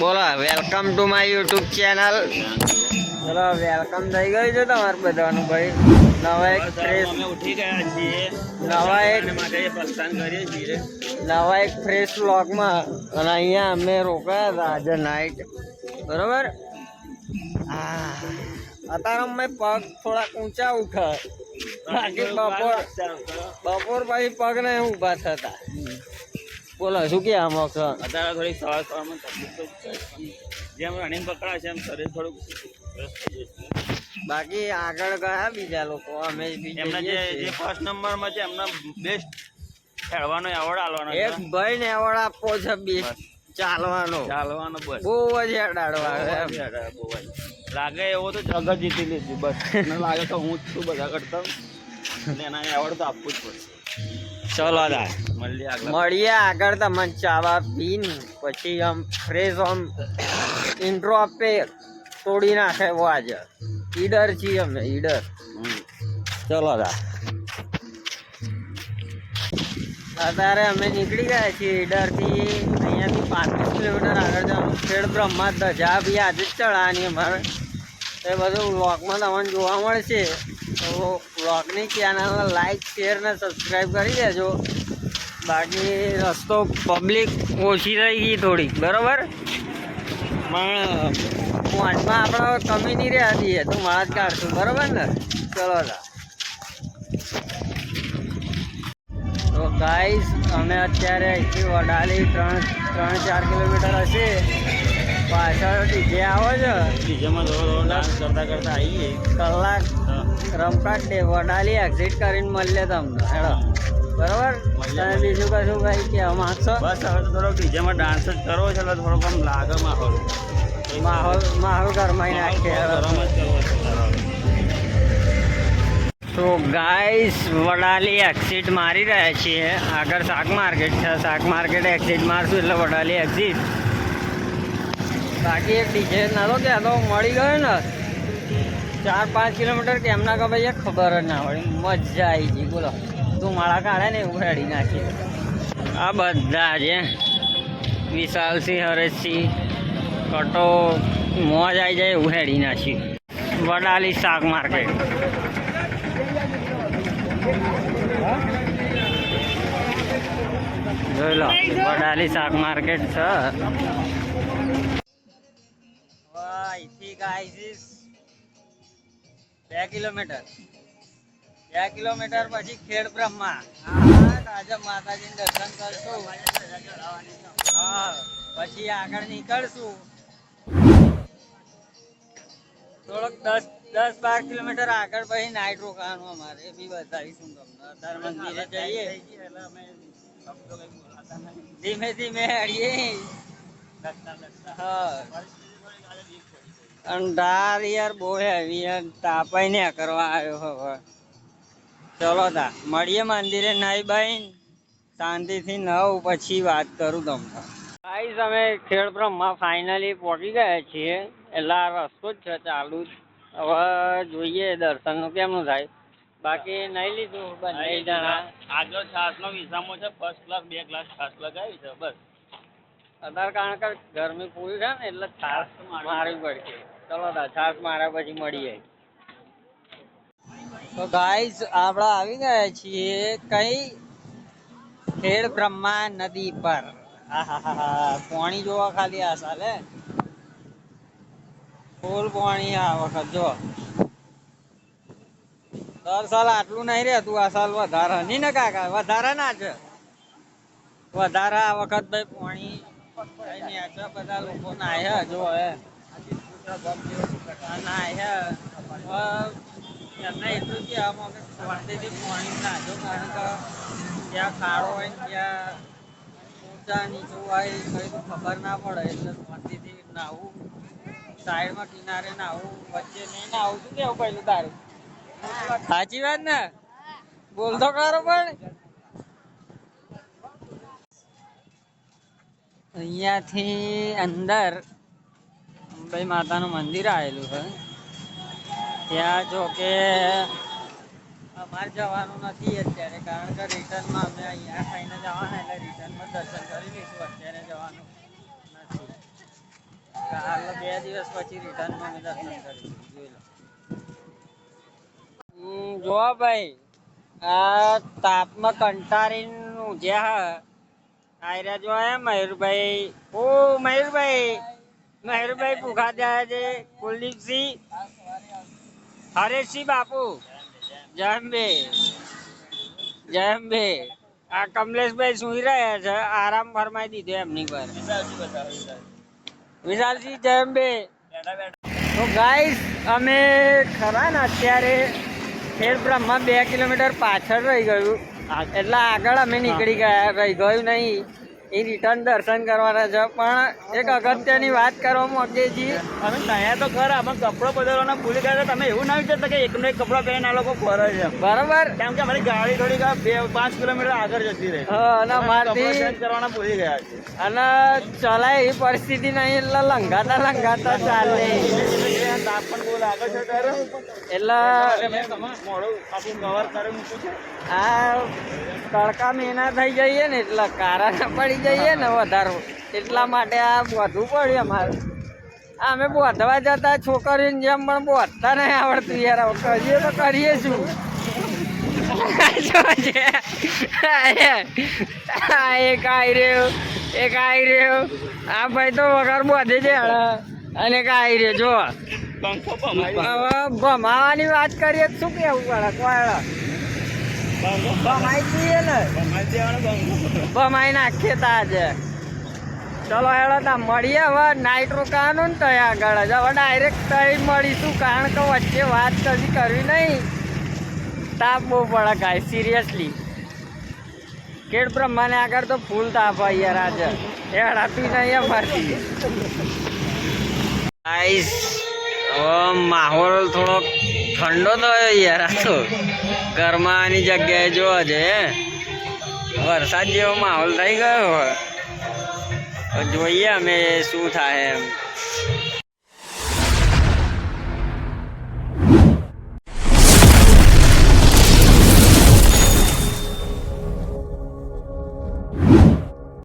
બોલો welcome to my YouTube channel ચલો welcome થઈ ગયું છે તમારું બધાનું ભાઈ. નવા એક ફ્રેશ ઉઠી ગયા છીએ. નવા એક પ્રસ્થાન કરીએ છીએ. નવા એક ફ્રેશ વ્લોગમાં અને અહીંયા અમે રોકાયા હતા આજે નાઇટ બરોબર? અત્યારે અમે પગ થોડાક ઊંચા ઉઠા બાકી બપોર બપોર પછી પગને ઊભા થતા. બોલો શું કે આમાં અત્યારે થોડી સવાર સવારમાં તકલીફ જેમ રનિંગ પકડાય છે એમ શરીર થોડુંક. બાકી આગળ ગયા બીજા લોકો અમે એમના જે જે. ફર્સ્ટ નંબરમાં છે એમના બેસ્ટ ખેડવાનો એવોર્ડ આલવાનો એક ભાઈ ને એવોર્ડ આપવો છે બેસ્ટ ચાલવાનો ચાલવાનો બસ બહુ જ હેડાડવા. બહુ જ. લાગે એવો તો જગત જીતી લીધી બસ લાગે તો હું જ છું બધા કરતા એના એવોર્ડ તો આપવું જ પડશે ચલો દા મળીએ આગળ. તમને ચાવા પીન પછી આમ ફ્રેશ આમ ઇન્ટ્રો આપે તોડી નાખે એવો આજે. ઈડર છીએ અમે ઈડર. ચલો દા અત્યારે અમે નીકળી ગયા છીએ ઈડરથી અહીંયાથી પાંત્રીસ કિલોમીટર આગળ જવાનું. ખેડ બ્રહ્મા ધજા બી આજે જ ચડાવવાની અમારે. એ બધું બ્લોકમાં તમને જોવા મળશે. તો વ્લોગની ચેનલને લાઈક શેર ને સબસ્ક્રાઈબ કરી દેજો. બાકી રસ્તો પબ્લિક ઓછી થઈ ગઈ થોડીક બરાબર? પણ પહોંચમાં આપણે કમી નહીં રહ્યા એ તો મારા જ કાઢશું બરાબર ને? ચલો તા ગાઈસ અમે અત્યારે અહીંથી વડાલી ત્રણ ત્રણ ચાર કિલોમીટર હશે. પાછળ ડીજે આવે છે? ડીજેમાં થોડો થોડો ડાન્સ કરતા કરતા આવીએ કલાક રમકાટ ડે વડાલી એક્ઝિટ કરીને મળીએ તમને. હેડો. બરોબર? તમે બીજું કશું કઈ કે માંગશો? બસ હવે તો થોડોક બીજામાં ડાન્સ જ કરવો છે એટલે થોડોક આમ લાગે માહોલ. માહોલ માહોલ ગરમાઈ છે તો ગાઈસ વડાલી એક્ઝિટ મારી રહ્યા છીએ. આગળ શાક માર્કેટ છે શાક માર્કેટ એક્ઝિટ મારશું એટલે વડાલી એક્ઝિટ બાકી એક ડીજે નતો કહેતો મળી ગયો ને. ચાર પાંચ કિલોમીટર કેમના કે ભાઈ ખબર જ ના પડી મજા આવી ગઈ. બોલો, તું માળા કાઢે ને ઉઘાડી નાખી. આ બધા છે વિશાલસિંહ, હરેશસિંહ, કટો, મોજ આવી જાય ઉઘાડી નાખી. વડાલી શાક માર્કેટ જોઈ લો, વડાલી શાક માર્કેટ છે. બે કિલોમીટર. બે કિલોમીટર પછી ખેડ બ્રહ્મા. આજે માતાજી દર્શન કરશું. પછી આગળ નીકળશું. થોડોક દસ દસ બાર કિલોમીટર આગળ પછી નાઇટ રોકાવાનું અમારે. એ બી બતાવીશું તમને. અત્યારે મંદિરે જઈએ. ધીમે ધીમે હળીએ. અંધાર યાર બહુ હેવી યાર તાપાઈ ને કરવા આવ્યો હવે. ચલો તા મળીએ મંદિરે નાઈ બાઈ શાંતિથી નવ પછી વાત કરું તમને ગાઈસ અમે ખેડ બ્રહ્મા ફાઇનલી પહોંચી ગયા છીએ. એટલે આ રસ્તો જ છે ચાલુ જ. હવે જોઈએ દર્શનનું કેમનું થાય. બાકી નહીં લીધું બંને જણા. આગળ છાસનો વિસામો છે ફર્સ્ટ ક્લાસ બે ક્લાસ છાસ લગાવી છે બસ. અત્યારે કારણ કે ગરમી પૂરી છે ને એટલે છાસ મારવી પડશે. ચલો છાસ માર્યા પછી મળીએ તો ગાઈસ આપણે આવી ગયા છીએ કઈ ખેડ બ્રહ્મા નદી પર. પાણી જોવા ખાલી આ સાલે ફૂલ પાણી આ વખત જો. દર સાલ આટલું નહીં રહેતું આ સાલ વધારા. નહીં ને કાકા વધારે ના છે વધારે આ વખત ભાઈ પાણી બધા લોકો નાહ્યા ત્યાં ખાડો હોય ત્યાં હોય કઈ ખબર ના પડે એટલે શાંતિથી નાહવું સાઈડમાં કિનારે નાહવું વચ્ચે નહીં નાહવું શું કેવું પહેલું તારું સાચી વાત ને? બોલતો ખરો પણ. અહીંયાથી અંદર અંબાઈ માતાનું મંદિર આવેલું છે. ત્યાં જો કે અમારે જવાનું નથી અત્યારે, કારણ કે રિટર્નમાં અમે અહીંયા ખાઈને જવાના એટલે રિટર્નમાં દર્શન કરી લઈશું, અત્યારે જવાનું નથી. દિવસ પછી રિટર્નમાં અમે દર્શન કરીશું જોઈ લો. જોવો ભાઈ, આ તાપમાં કંટારીનું જ્યાં હ. આયરા જો હે મયુરભાઈ. ઓ, મયુરભાઈ. મયુરભાઈ ભૂખા જાય છે. કુલદીપસિંહ. હરેશસિંહ બાપુ. જયંબે જયંબે આ કમલેશભાઈ સુઈ રહ્યા છે. આરામ ફરમાઈ દીધો એમની પર. વિશાલસિંહ જયંબે તો ગાઈસ, અમે ખરા ને અત્યારે ખેડ બ્રહ્મા બે કિલોમીટર પાછળ રહી ગયું. એટલે આગળ અમે નીકળી ગયા. ભાઈ ગયું નહીં. એ રિટર્ન દર્શન કરવાના છે. પણ એક અગત્યની વાત કરવા માંગીએ છીએ અમે ત્યાં તો ખરા અમે કપડો બદલવાના ભૂલી ગયા. તમે એવું ના વિચારતા કે એકનો એક કપડો પહેરીને આ લોકો ફરે છે બરાબર. કેમ કે અમારી ગાડી થોડીક બે પાંચ કિલોમીટર આગળ જતી રહી. અને મારથી કરવાના ભૂલી ગયા છે અને ચલાય એવી પરિસ્થિતિ નહીં એટલે લંઘાતા લંઘાતા ચાલે. તડકા મહિના થઈ જઈએ ને એટલે કારા પડી જઈએ ને વધારો એટલા માટે આ બોધવું પડ્યું અમારે અમે બોધવા જતા છોકરીઓને જેમ પણ બોધતા નહીં આવડતું યાર કરીએ તો કરીએ શું એક આવી રહ્યો એક આવી રહ્યો આ ભાઈ તો વગર બોધે છે. અને એક આવી રહ્યો, જો ભમાવાની વાત કરીએ શું કેવું પડે કોયડા ભમાઈ દઈએ ને. ભમાઈ નાખીએ ચલો હેડો તા મળીએ હવે. નાઇટ રોકાવાનું ને ત્યાં આગળ. જ હવે ડાયરેક્ટ તઈ મળીશું કારણ કે વચ્ચે વાત કદી કરવી નહીં. તાપ બહુ પડે કાંઈ સિરિયસલી કેડ બ્રહ્માને આગળ તો ફૂલ તાપ હોય યાર આજે. પી નહીં અમારી આઈસ માહોલ થોડોક ઠંડો થયો યાર આ ગરમાની જગ્યાએ જોવા છે વરસાદ જેવો માહોલ થઈ ગયો જોઈએ અમે શું થાય એમ.